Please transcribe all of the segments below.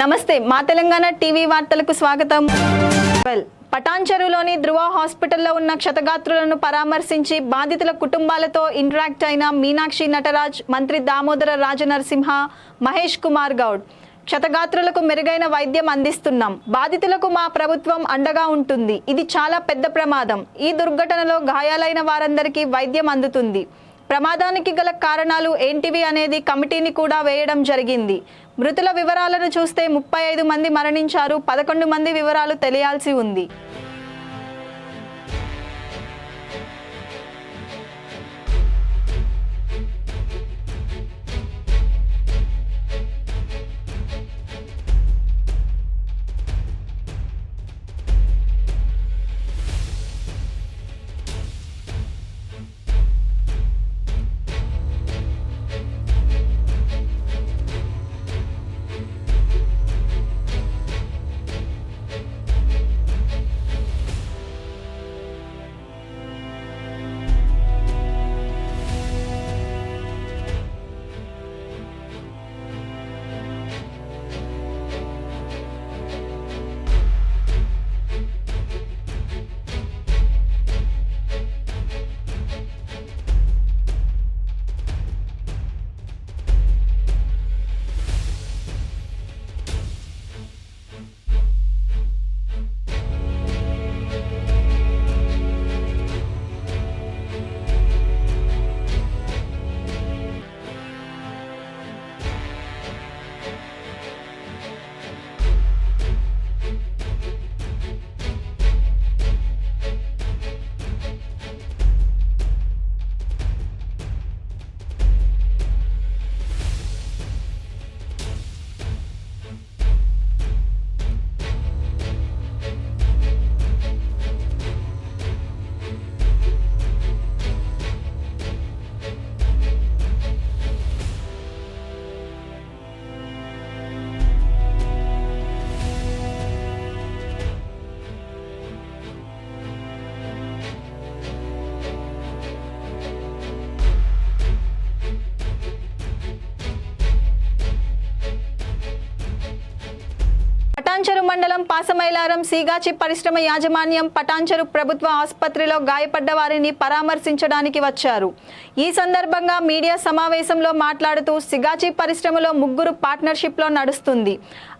నమస్తే మా తెలంగాణ టీవీ వార్తలకు స్వాగతం. వెల్ పటాన్చెరులోని ధృవ హాస్పిటల్లో ఉన్న క్షతగాత్రులను పరామర్శించి బాధితుల కుటుంబాలతో ఇంటరాక్ట్ అయిన మీనాక్షి నటరాజ్ మంత్రి దామోదర రాజనరసింహ మహేష్ కుమార్ గౌడ్. క్షతగాత్రులకు మెరుగైన వైద్యం అందిస్తున్నాం. బాధితులకు మా ప్రభుత్వం అండగా ఉంటుంది. ఇది చాలా పెద్ద ప్రమాదం. ఈ దుర్ఘటనలో గాయాలైన వారందరికీ వైద్యం అందుతుంది. ప్రమాదానికి గల కారణాలు ఏంటివి అనేది కమిటీని కూడా వేయడం జరిగింది. మృతుల వివరాలను చూస్తే ముప్పై ఐదు మంది మరణించారు పదకొండు మంది వివరాలు తెలియాల్సి ఉంది. మండలం పాసమైలారం సీగాచి పరిశ్రమ యాజమాన్యం పటాంచరు ప్రభుత్వ ఆసుపత్రిలో గాయపడ్డ వారిని పరామర్శించడానికి వచ్చారు. ఈ సందర్భంగా మీడియా సమావేశంలో మాట్లాడుతూ సిగాచి పరిశ్రమలో ముగ్గురు పార్ట్నర్షిప్లో నడుస్తుంది.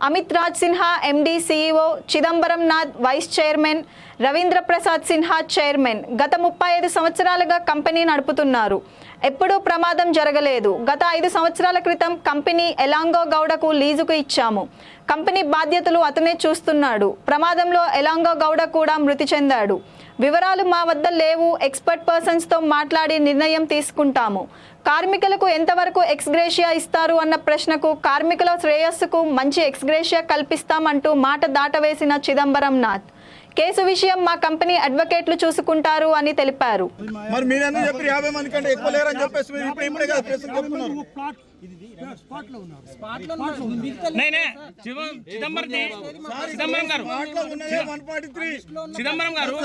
Amit Raj Sinha MD CEO Chidambaram Nath vice chairman Ravindra Prasad Sinha chairman. గత ముప్పై ఐదు సంవత్సరాలుగా కంపెనీ నడుపుతున్నారు. ఎప్పుడూ ప్రమాదం జరగలేదు. గత ఐదు సంవత్సరాల క్రితం కంపెనీ ఎలాంగో గౌడకు లీజుకు ఇచ్చాము. కంపెనీ బాధ్యతలు అతనే చూస్తున్నాడు. ప్రమాదంలో ఎలాంగో గౌడ కూడా మృతి చెందాడు. వివరాలు మా వద్ద లేవు. ఎక్స్పర్ట్ పర్సన్స్తో మాట్లాడి నిర్ణయం తీసుకుంటాము. కార్మికులకు ఎంతవరకు ఎక్స్గ్రేషియా ఇస్తారు అన్న ప్రశ్నకు కార్మికుల శ్రేయస్సుకు మంచి ఎక్స్గ్రేషియా కల్పిస్తామంటూ మాట దాటవేసిన చిదంబరం నాథ్ కేసు విషయం మా కంపెనీ అడ్వకేట్లు చూసుకుంటారు అని తెలిపారు. మరి మీరెందుకు చెప్పి యాభై మంది కంటే ఎక్కువ లేరని చెప్పేసి మీరు ఇప్పుడు ఇప్పుడే కదా ప్రెస్ చెప్తున్నారు. చిదంబరం గారు.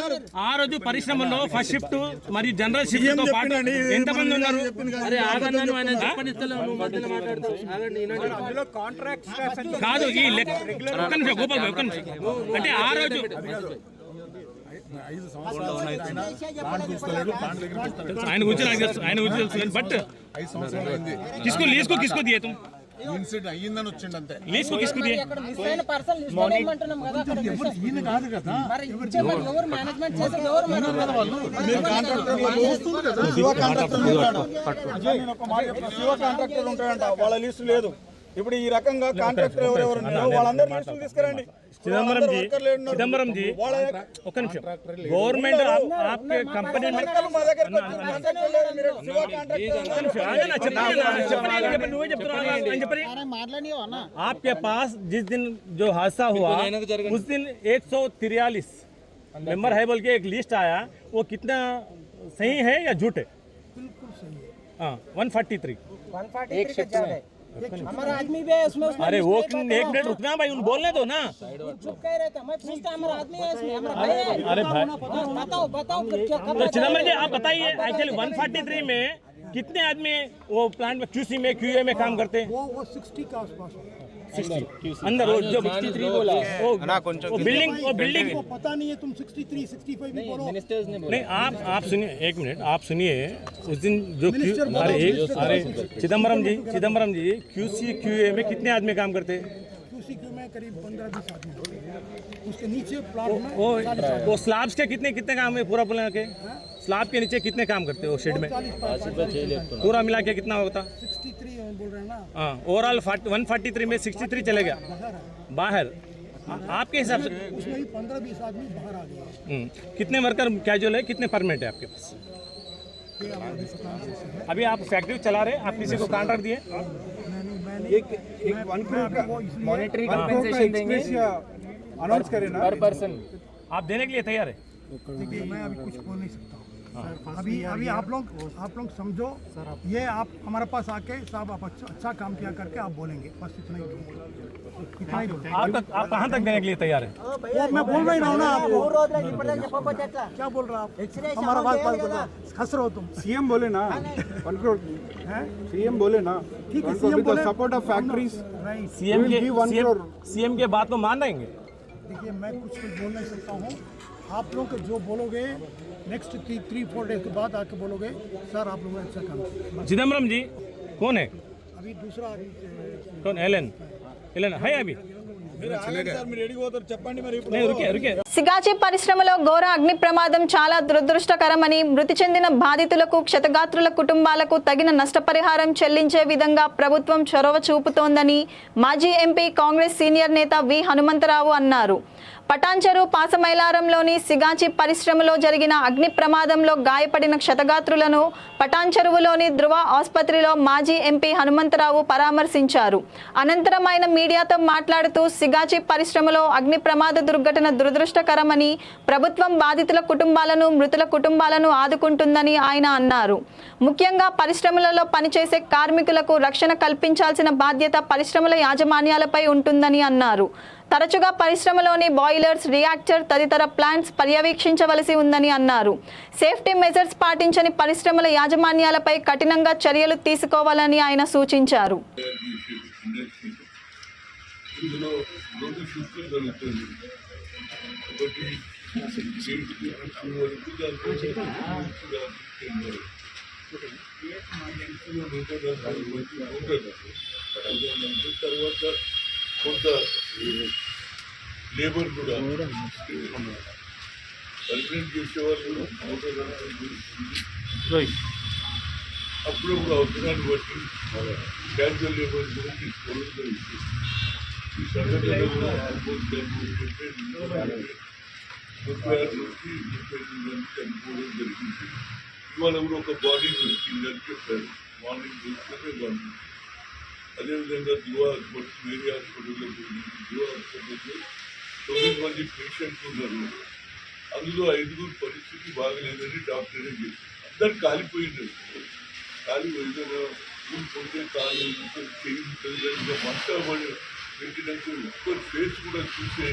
ఆ రోజు పరిశ్రమలో ఫస్ట్ షిఫ్ట్ మరియు జనరల్ షిఫ్ట్తో పాటు ఎంతమంది ఉన్నారు? కాదు ఈ లెక్క ఒక్క నిమిషం గోపాల్ ఒక్క నిమిషం. అంటే ఆ రోజు ఆయన గురించి నాకు తెలుసు ఆయన గురించి తెలుసు బట్ ఐదు సంవత్సరాలు అయింది కిస్కు లీస్కు కిస్కు దియే తుమ్ ఇన్సిడెంట్ అయ్యిందని వచ్చిండు అంతే. లీస్కు కిస్కు దియే కదా ఈయన ఎవరు మేనేజ్మెంట్ చేసేది ఎవరు మీరు కాంట్రాక్టర్లు శివ కాంట్రాక్టర్లు ఉంటాడు. శివ కాంట్రాక్టర్లు ఉంటాడంట వాళ్ళ లిస్టు లేదు. ఇప్పుడు ఈ రకంగా కాంట్రాక్టర్ ఎవరెవరు ఉన్నారో వాళ్ళందరూ లిస్టులు తీసుకురండి చిదంబరం జీ వర్కర్లు ఏడున్నారు? చిదంబరం జీ వాళ్ళ ఒక్క నిమిషం గవర్నమెంట్ आपके कंपनी में వర్కర్లు మా దగ్గరకు వచ్చి కాంట్రాక్టర్ లేరు. మీరు శివ కాంట్రాక్టర్ ఆగనా, చెప్పండి, చెప్పండి, చెప్పండి, నువ్వే చెప్తున్నావు, ఆయన చెప్పండి. आपके पास जिस दिन जो हादसा हुआ उस दिन एक सौ तिरयालीस मेंबर है बोल के एक लिस्ट आया वो कितना सही है या झूठ है हाँ वन फोर्टी थ्री 143 का ज्यादा है हमारा आदमी भी है उसमें उसमें अरे वो एक मिनट रुकना भाई उन बोलने दो ना। चुप कह रहे थे मैं पूछता हमारा आदमी है इसमें हमारा भाई है। अरे भाई। हाँ, बताओ बताओ क्या कब तो चिदम्बरम जी आप बताइए एक्चुअली 143 में कितने आदमी वो प्लांट में क्यूसी में क्यूए में काम करते हैं? वो वो सिक्सटी के आसपास है। अंदर वो जो 63 बोला। वो बिल्डिंग वो बिल्डिंग को पता नहीं है तुम 63 65 भी बोलो। मिनिस्टर्स ने बोला। नहीं आप आप सुनिए एक मिनट आप सुनिए उस दिन जो अरे एक Chidambaram ji Q G QC QA में कितने आदमी काम करते? क्यूसी में करीब 15 20 आदमी। उसके नीचे प्लाट वो स्लैब्स के कितने कितने काम है पूरा बोला के? हाँ? स्लैब के नीचे कितने काम करते हो शेड में? पूरा मिला के कितना होता? 63 ओवरऑल वन फोर्टी थ्री में सिक्सटी थ्री चले गया। बाहर आ- आपके हिसाब से उसमें भी पंद्रह बीस आदमी बाहर आ गए। हम्म, कितने वर्कर कैजुअल है? कितने परमानेंट है आपके पास? अभी आप फैक्ट्री चला रहे आप किसी को कॉन्ट्रैक्ट दिए? एक एक वन करोड़ का मॉनेटरी कंपनसेशन देंगे। अनाउंस करें ना? पर पर्सन आप देने के लिए तैयार है मैं अभी कुछ बोल नहीं सकता। हूँ। अभी अभी आप लोग आप लोग समझो। सर ये आप हमारे पास आके साहब आप अच्छा अच्छा काम किया करके आप बोलेंगे। बस इतना ही इतना ही आप तक आप कहाँ तक देने के लिए तैयार है? वो मैं बोल रही हूँ ना आपको। क्या बोल रहे हो आप हमारा बात बात हंस रहे हो तुम। सीएम बोले ना। वन सीएम बोले ना। ठीक है सीएम बोले। of factories राइट सीएम के सीएम के बात को मान देंगे देखिए मैं कुछ कुछ बोल नहीं सकता हूँ। आप लोग जो बोलोगे next three three four days के बाद आके बोलोगे सर आप लोगों ने अच्छा काम किया चिदम्बरम जी कौन है अभी दूसरा अभी कौन एलन एलन है अभी మీరు ఆగండి సార్ మీరు ఎడికి పోతారు చెప్పండి మరి ఇప్పుడు नहीं रुके रुके సిగాచి పరిశ్రమలో ఘోర అగ్ని ప్రమాదం చాలా దురదృష్టకరమని మృతి చెందిన బాధితులకు క్షతగాత్రుల కుటుంబాలకు తగిన నష్టపరిహారం చెల్లించే విధంగా ప్రభుత్వం చొరవ చూపుతోందని మాజీ ఎంపీ కాంగ్రెస్ సీనియర్ నేత వి హనుమంతరావు అన్నారు పటాన్చెరు పాసమైలారంలోని సిగాచి పరిశ్రమలో జరిగిన అగ్ని ప్రమాదంలో గాయపడిన క్షతగాత్రులను పటాన్చెరువులోని ధృవ ఆసుపత్రిలో మాజీ ఎంపీ హనుమంతరావు పరామర్శించారు. అనంతరం ఆయన మీడియాతో మాట్లాడుతూ సిగాచి పరిశ్రమలో అగ్ని ప్రమాద దుర్ఘటన దురదృష్టకరమని ప్రభుత్వం బాధితుల కుటుంబాలను మృతుల కుటుంబాలను ఆదుకుంటుందని ఆయన అన్నారు. ముఖ్యంగా పరిశ్రమలలో పనిచేసే కార్మికులకు రక్షణ కల్పించాల్సిన బాధ్యత పరిశ్రమల యాజమాన్యాలపై ఉంటుందని అన్నారు. తరచుగా పరిశ్రమలోని బాయిలర్స్ రియాక్టర్ తదితర ప్లాంట్స్ పర్యవేక్షించవలసి ఉందని అన్నారు. సేఫ్టీ మెజర్స్ పాటించని పరిశ్రమల యాజమాన్యాలపై కఠినంగా చర్యలు తీసుకోవాలని ఆయన సూచించారు. ఇందులో రెండు షిఫ్ట్లు జరుగుతుంది ఒకటి వరకు దాంట్లో తర్వాత కొంత లేబర్ కూడా పర్మనెంట్ చేసేవాళ్ళు నూట నలభై మంది అప్పుడు అవసరాన్ని బట్టి క్యాజువల్ లేబర్ కూడా తీసుకోవడం జరుగుతుంది ఈ సంఘటనలో ఆల్మోస్ట్ ముప్పై ఆరు నుంచి ముప్పై ఎనిమిది మంది చనిపోవడం జరిగింది ఇవాళ కూడా ఒక బాడీ దొరికిందని చెప్పారు మార్నింగ్ దొరికితే బాడీ అదేవిధంగా దివా హాస్పిటల్ వేరే హాస్పిటల్లో పోయింది దివా హాస్పిటల్లో తొమ్మిది మంది పేషెంట్లు ఉన్నారు అందులో ఐదుగురు పరిస్థితి బాగలేదని డాక్టర్ చెప్పి అందరు కాలిపోయినారు కాలి ఏదైనా ఊరుకుంటే కాలు చేయించలేదు ఇంకా మంటా పడి పెట్టినాక ఒక్కరు ఫేస్ కూడా చూసే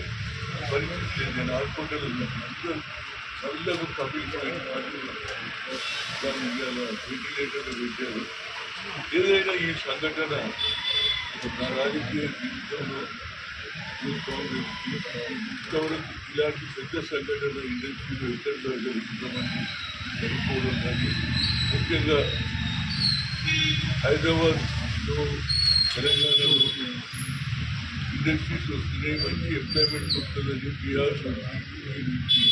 పరిస్థితి లేదు నేను హాస్పిటల్ అందరూ చల్లగా కమిలిపోయిన దాన్ని వెంటిలేటర్ పెట్టారు ఏదైనా ఈ సంఘటన నా రాజకీయ జీవితంలో ఈ కాంగ్రెస్ ఇంతవరకు ఇలాంటి పెద్ద సంఘటన ఇండస్ట్రీలో ఇతరులు జరుగుతుందని చనిపోవడం కానీ ముఖ్యంగా హైదరాబాద్లో తెలంగాణలో ఇండస్ట్రీస్ వస్తున్నాయి మంచి ఎంప్లాయ్మెంట్ వస్తుందని బీహార్ నుంచి నుంచి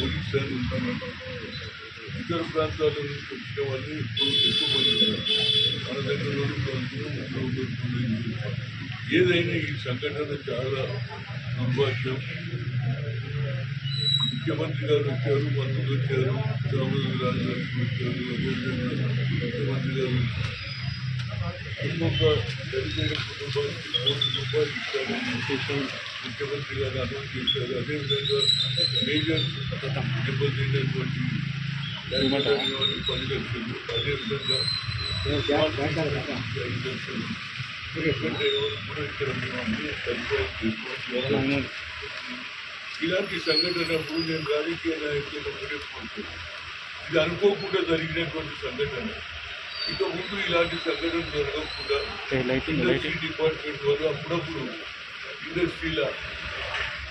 ఒడిశా నుంచి ఇతర ప్రాంతాల నుంచి వచ్చిన వాళ్ళు ఎక్కువ ఎక్కువ మంది ఉన్నారు మన దగ్గర రెండు ప్రాంతాలు ముప్పై ఒకటి ఏదైనా ఈ సంఘటన చాలా దుర్భాగ్యం ముఖ్యమంత్రి గారు వచ్చారు మంత్రులు వచ్చారు రామోజీ రాజు వచ్చారు అదేవిధంగా ముఖ్యమంత్రి గారు ఒక్కొక్క చనిపోయిన కుటుంబానికి కోటి రూపాయలు ఇస్తారని ముఖ్యమంత్రి గారు అనౌన్స్ చేశారు అదేవిధంగా మేజర్ దెబ్బతిన్నటువంటి రైతులు పది లక్షలు అదేవిధంగా ఐదు లక్షలు ఎందుకంటే ఎవరు కూడా ఇక్కడ మేము అందరూ పంచాయతీ చేసుకోవాలి ఇలాంటి సంఘటనప్పుడు నేను రాజకీయ నాయకులను ఒకటే కోరుతున్నాను ఇది అనుకోకుండా జరిగినటువంటి సంఘటన ఇక ముందు ఇలాంటి సంఘటనలు జరగకుండా ఇండస్ట్రీ డిపార్ట్మెంట్ వాళ్ళు అప్పుడప్పుడు ఇండస్ట్రీల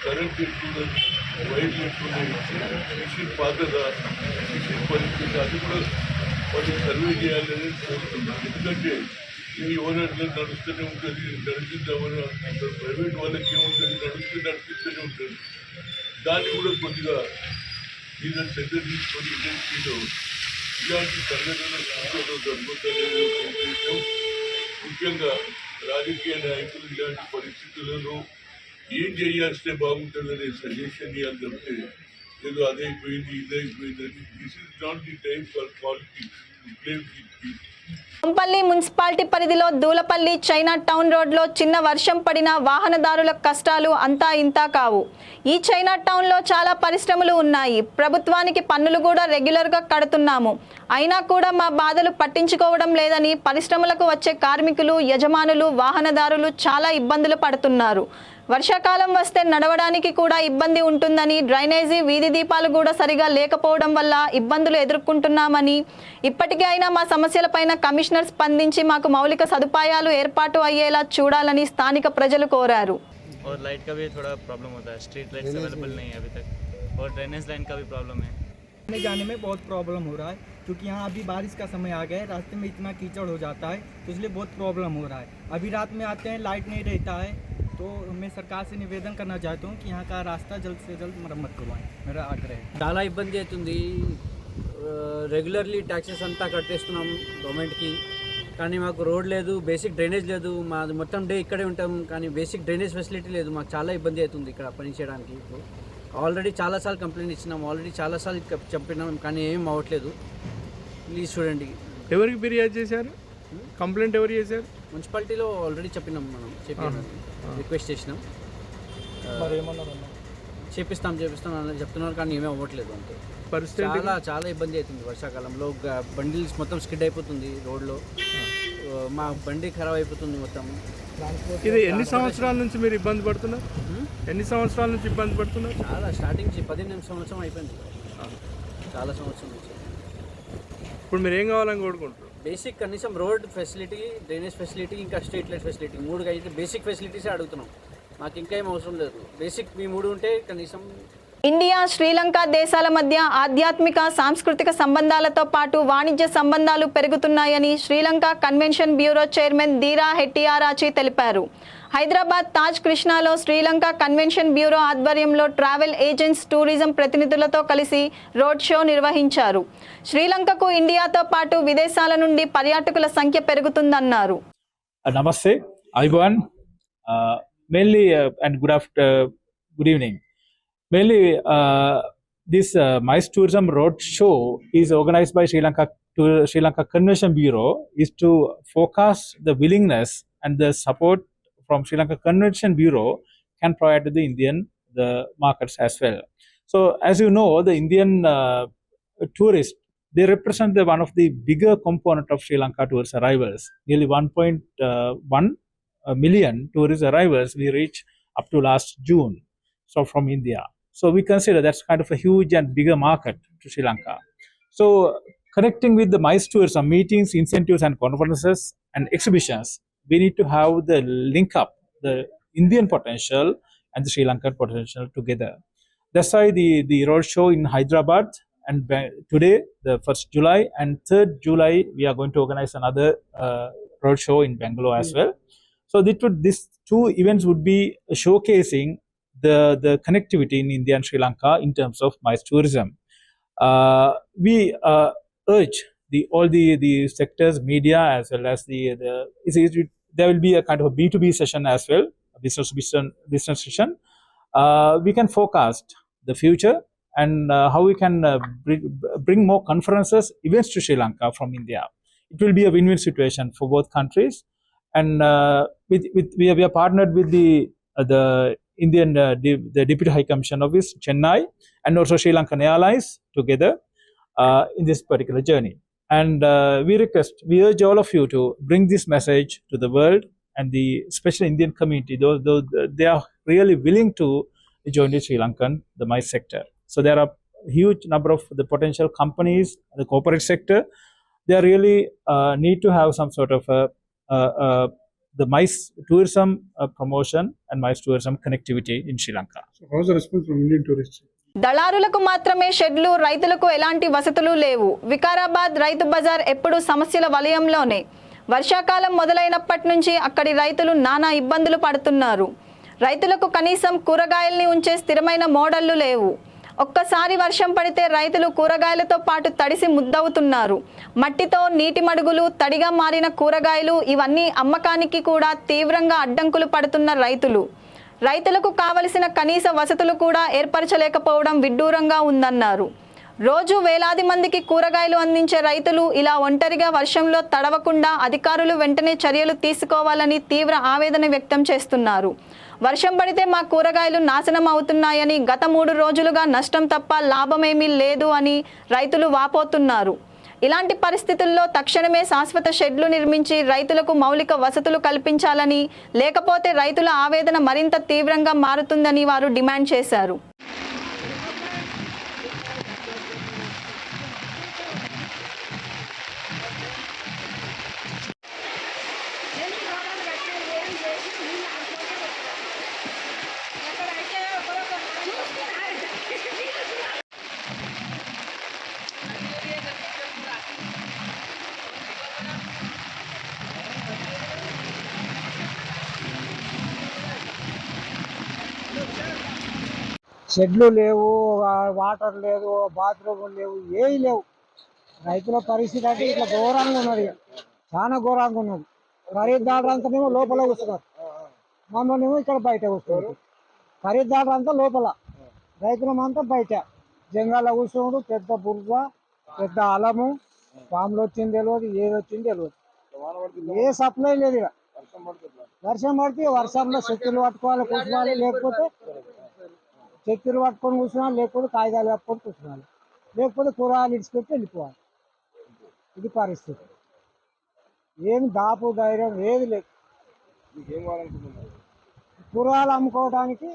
కరెంట్ ఎక్కువ వైర్లు ఎక్కువ మిషన్ పాతదా మిషన్ పరిస్థితి అది కూడా వాళ్ళు సర్వే చేయాలని కోరుతున్నాను ఎందుకంటే ఇది ఓనర్లు నడుస్తూనే ఉంటుంది నడిచింది ఎవరు? ప్రైవేట్ వాళ్ళకి ఏముంటుంది? నడుస్తూ నడిపిస్తూనే ఉంటుంది. దాన్ని కూడా కొద్దిగా మీద శ్రద్ధ తీసుకొని ఇండస్ట్రీలో ఇలాంటి సంఘటనలు ఫ్యూచర్లో జరుగుతాయని ముఖ్యంగా రాజకీయ నాయకులు ఇలాంటి పరిస్థితులలో ఏం చేయాల్స్తే బాగుంటుందనే సజెషన్ ఇవ్వాలి తప్పితే ఏదో అదైపోయింది ఇదైపోయిందని this is not the time for politics Kompally municipality పరిధిలో దూలపల్లి చైనా టౌన్ రోడ్లో చిన్న వర్షం పడిన వాహనదారుల కష్టాలు అంతా ఇంతా కావు. ఈ చైనా టౌన్లో చాలా పరిశ్రమలు ఉన్నాయి. ప్రభుత్వానికి పన్నులు కూడా రెగ్యులర్గా కడుతున్నాము. అయినా కూడా మా బాధలు పట్టించుకోవడం లేదని పరిశ్రమలకు వచ్చే కార్మికులు యజమానులు వాహనదారులు చాలా ఇబ్బందులు పడుతున్నారు. వర్షాకాలం వస్తే నడవడానికి కూడా ఇబ్బంది ఉంటుందని డ్రైనేజీ వీధి దీపాలు కూడా సరిగా లేకపోవడం వల్ల ఇబ్బందులు ఎదుర్కొంటున్నామని ఇప్పటికీ అయినా మా సమస్యలపైన కమిషనర్ స్పందించి మాకు మౌలిక సదుపాయాలు ఏర్పాటు అయ్యేలా చూడాలని స్థానిక ప్రజలు కోరారు और लाइट का भी थोड़ा प्रॉब्लम होता है स्ट्रीट लाइट्स अवेलेबल नहीं है अभी तक और ड्रेनेज लाइन का भी प्रॉब्लम है आने जाने में बहुत प्रॉब्लम हो रहा है क्योंकि यहाँ अभी बारिश का समय आ गया है रास्ते में इतना कीचड़ हो जाता है तो इसलिए बहुत प्रॉब्लम हो रहा है अभी रात में आते हैं लाइट नहीं रहता है तो मैं सरकार से निवेदन करना चाहता हूँ कि यहाँ का रास्ता जल्द से जल्द मरम्मत करवाएं मेरा आग्रह है చాలా ఇబ్బంది అవుతుంది రెగ్యులర్లీ ట్యాక్సెస్ అంతా కట్టేస్తున్నాం గవర్నమెంట్కి కానీ మాకు రోడ్ లేదు బేసిక్ డ్రైనేజ్ లేదు మాది మొత్తం డే ఇక్కడే ఉంటాం కానీ బేసిక్ డ్రైనేజ్ ఫెసిలిటీ లేదు మాకు చాలా ఇబ్బంది అవుతుంది ఇక్కడ పని చేయడానికి ఇప్పుడు ఆల్రెడీ చాలాసార్లు కంప్లైంట్ ఇచ్చినాం. ఆల్రెడీ చాలాసార్లు చెప్- చెప్పినాం. కానీ ఏం అవ్వట్లేదు. ప్లీజ్ చూడండి. ఎవరికి ఫిర్యాదు చేశారు? కంప్లైంట్ ఎవరు చేశారు? మున్సిపాలిటీలో ఆల్రెడీ చెప్పినాం మనం. చెప్పినాం. రిక్వెస్ట్ చేసినాం. చేపిస్తాం చేపిస్తాం అని చెప్తున్నారు కానీ ఏమీ అవ్వట్లేదు అంతే. పరిస్థితి చాలా చాలా ఇబ్బంది అవుతుంది వర్షాకాలంలో. బండిల్స్ మొత్తం స్కిడ్ అయిపోతుంది రోడ్లో. మా బండి ఖరాబ్ అయిపోతుంది మొత్తం. ఇది ఎన్ని సంవత్సరాల నుంచి మీరు ఇబ్బంది పడుతున్నారు? ఎన్ని సంవత్సరాల నుంచి ఇబ్బంది పడుతున్నారు? చాలా స్టార్టింగ్ నుంచి పదిహేను సంవత్సరం అయిపోయింది. చాలా సంవత్సరం నుంచి. ఇప్పుడు మీరు ఏం కావాలని కోరుకుంటారు బేసిక్ కనీసం రోడ్ ఫెసిలిటీ డ్రైనేజ్ ఫెసిలిటీ ఇంకా స్ట్రీట్ లైట్ ఫెసిలిటీ మూడు అయితే బేసిక్ ఫెసిలిటీసే అడుగుతున్నాం. మాకు ఇంకా ఏం అవసరం లేదు. బేసిక్ మీ మూడు ఉంటే కనీసం ఇండియా శ్రీలంక దేశాల మధ్య ఆధ్యాత్మిక సాంస్కృతిక సంబంధాలతో పాటు వాణిజ్య సంబంధాలు పెరుగుతున్నాయని Sri Lanka convention bureau chairman Deera Hettiarachchi తెలిపారు. హైదరాబాద్ తాజ్ కృష్ణాలో శ్రీలంక కన్వెన్షన్ బ్యూరో ఆధ్వర్యంలో ట్రావెల్ ఏజెంట్స్ టూరిజం ప్రతినిధులతో కలిసి రోడ్ షో నిర్వహించారు శ్రీలంకకు ఇండియాతో పాటు విదేశాల నుండి పర్యాటకుల సంఖ్య పెరుగుతుందన్నారు namaste ayubowan mainly and good after good evening mainly this MICE tourism road show is organise by Sri Lanka Sri Lanka Convention Bureau is to focus the willingness and the support from Sri Lanka Convention Bureau can provide to the Indian the markets as well. So, as you know, the Indian uh, tourists they represent the one of the bigger component of Sri Lanka tourist arrivals. Nearly 1.1 uh, million tourist arrivals we reached up to last June. So from India. So we consider that's kind of a huge and bigger market to Sri Lanka. So connecting with the MICE tourism meetings, incentives, and conferences and exhibitions, we need to have the link up the Indian potential and the Sri Lankan potential together. That's why the, the road show in Hyderabad and today, the 1st July and 3rd July, we are going to organize another uh, road show in Bangalore as well. So this would, these two events would be showcasing the, the connectivity in India and Sri Lanka in terms of MICE tourism. Uh, we uh, urge the all the, the sectors, media as well as the, the is it, there will be a kind of a B2B session as well, business business, session. Uh, we can forecast the future and uh, how we can uh, bring, bring more conferences, events to Sri Lanka from India. It will be a win-win situation for both countries. And uh, with, with we, are, we are partnered with the uh, the Indian uh, the Deputy High Commission Office, Chennai, and also Sri Lankan Airlines together in this particular journey. And uh, we request, we urge all of you to bring this message to the world and the special Indian community. Those, those they are really willing to join the Sri Lankan the MICE sector. So there are huge number of the potential companies, the corporate sector, they really uh, need to have some sort of a, uh, uh, the MICE tourism uh, promotion and MICE tourism connectivity in Sri Lanka. How's the response from Indian tourists? దళారులకు మాత్రమే షెడ్లు రైతులకు ఎలాంటి వసతులు లేవు. వికారాబాద్ రైతు బజార్ ఎప్పుడు సమస్యల వలయంలోనే. వర్షాకాలం మొదలైనప్పటి నుంచి అక్కడి రైతులు నానా ఇబ్బందులు పడుతున్నారు. రైతులకు కనీసం కూరగాయల్ని ఉంచే స్థిరమైన మోడళ్ళు లేవు. ఒక్కసారి వర్షం పడితే రైతులు కూరగాయలతో పాటు తడిసి ముద్దవుతున్నారు. మట్టితో నీటి మడుగులు తడిగా మారిన కూరగాయలు ఇవన్నీ అమ్మకానికి కూడా తీవ్రంగా అడ్డంకులు పడుతున్న రైతులు. రైతులకు కావలసిన కనీస వసతులు కూడా ఏర్పరచలేకపోవడం విడ్డూరంగా ఉందన్నారు. రోజు వేలాది మందికి కూరగాయలు అందించే రైతులు ఇలా ఒంటరిగా వర్షంలో తడవకుండా అధికారులు వెంటనే చర్యలు తీసుకోవాలని తీవ్ర ఆవేదన వ్యక్తం చేస్తున్నారు. వర్షం పడితే మా కూరగాయలు నాశనం అవుతున్నాయని గత మూడు రోజులుగా నష్టం తప్ప లాభమేమీ లేదు అని రైతులు వాపోతున్నారు. ఇలాంటి పరిస్థితుల్లో తక్షణమే శాశ్వత షెడ్లు నిర్మించి రైతులకు మౌలిక వసతులు కల్పించాలని లేకపోతే రైతుల ఆవేదన మరింత తీవ్రంగా మారుతుందని వారు డిమాండ్ చేశారు. షెడ్లు లేవు వాటర్ లేదు బాత్రూమ్ లేవు ఏవి లేవు. రైతుల పరిస్థితి అంటే ఇట్లా ఘోరంగా ఉన్నది. ఇక. చాలా ఘోరంగా ఉన్నది. ఖరీదారు అంతానేమో లోపల కూర్చున్నారు. మమ్మల్ని ఇక్కడ బయట కూర్చున్నారు. ఖరీదారులంతా లోపల. రైతులమంతా బయట. జంగాల కూర్చున్నాడు. పెద్ద బుర్ర పెద్ద అలము. పాములు వచ్చింది తెలియదు ఏది వచ్చింది తెలియదు ఏ సప్లై లేదు ఇక. వర్షం పడితే వర్షంలో శక్తులు పట్టుకోవాలి కూర్చోవాలి లేకపోతే చెక్కులు పట్టుకొని కూర్చున్నాను లేకపోతే కాగితాలు పట్టుకొని కూర్చున్నాను. లేకపోతే కూరగాయలు ఇడిచిపెట్టి వెళ్ళిపోవాలి. ఇది పరిస్థితి. ఏమి దాపు ధైర్యం ఏది లేదు కూరగాయలు అమ్ముకోవడానికి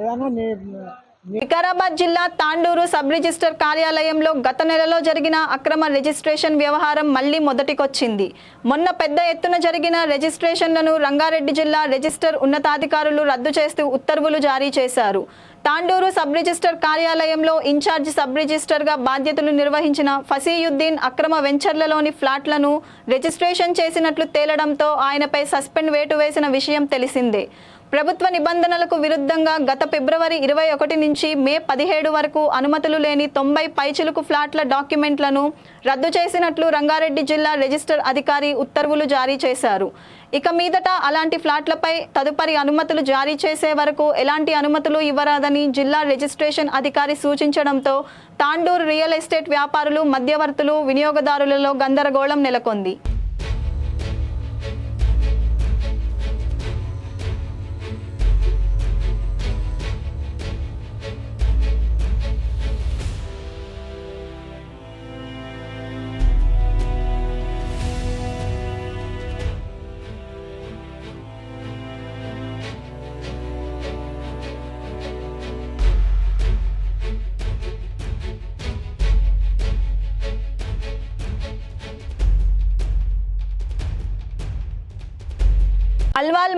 ఏదైనా నే- వికారాబాద్ జిల్లా తాండూరు సబ్ రిజిస్టర్ కార్యాలయంలో గత నెలలో జరిగిన అక్రమ రిజిస్ట్రేషన్ వ్యవహారం మళ్ళీ మొదటికొచ్చింది. మొన్న పెద్ద ఎత్తున జరిగిన రిజిస్ట్రేషన్లను రంగారెడ్డి జిల్లా రిజిస్టర్ ఉన్నతాధికారులు రద్దు చేస్తూ ఉత్తర్వులు జారీ చేశారు. తాండూరు సబ్ రిజిస్టర్ కార్యాలయంలో ఇన్ఛార్జ్ సబ్ రిజిస్టర్గా బాధ్యతలు నిర్వహించిన ఫసీయుద్దీన్ అక్రమ వెంచర్లలోని ఫ్లాట్లను రిజిస్ట్రేషన్ చేసినట్లు తేలడంతో ఆయనపై సస్పెండ్ వేటు వేసిన విషయం తెలిసిందే. ప్రభుత్వ నిబంధనలకు విరుద్ధంగా గత ఫిబ్రవరి ఇరవై ఒకటి నుంచి మే పదిహేడు వరకు అనుమతులు లేని తొంభై పైచిలుకు ఫ్లాట్ల డాక్యుమెంట్లను రద్దు చేసినట్లు రంగారెడ్డి జిల్లా రిజిస్టర్ అధికారి ఉత్తర్వులు జారీ చేశారు. ఇక మీదట అలాంటి ఫ్లాట్లపై తదుపరి అనుమతులు జారీ చేసే వరకు ఎలాంటి అనుమతులు ఇవ్వరాదని జిల్లా రిజిస్ట్రేషన్ అధికారి సూచించడంతో తాండూరు రియల్ ఎస్టేట్ వ్యాపారులు మధ్యవర్తులు వినియోగదారులలో గందరగోళం నెలకొంది.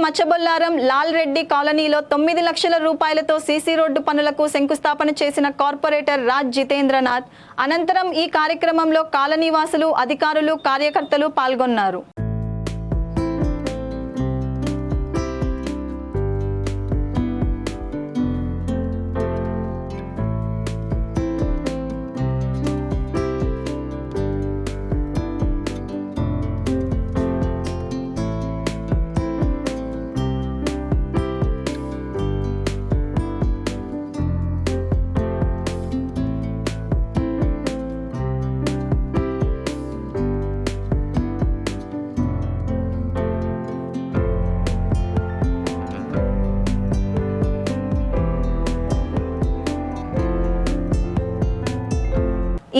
మచ్చబొల్లారం లాల్ రెడ్డి కాలనీలో తొమ్మిది లక్షల రూపాయలతో సీసీ రోడ్డు పనులకు శంకుస్థాపన చేసిన కార్పొరేటర్ రాజ్ జితేంద్రనాథ్. అనంతరం ఈ కార్యక్రమంలో కాలనీవాసులు అధికారులు కార్యకర్తలు పాల్గొన్నారు.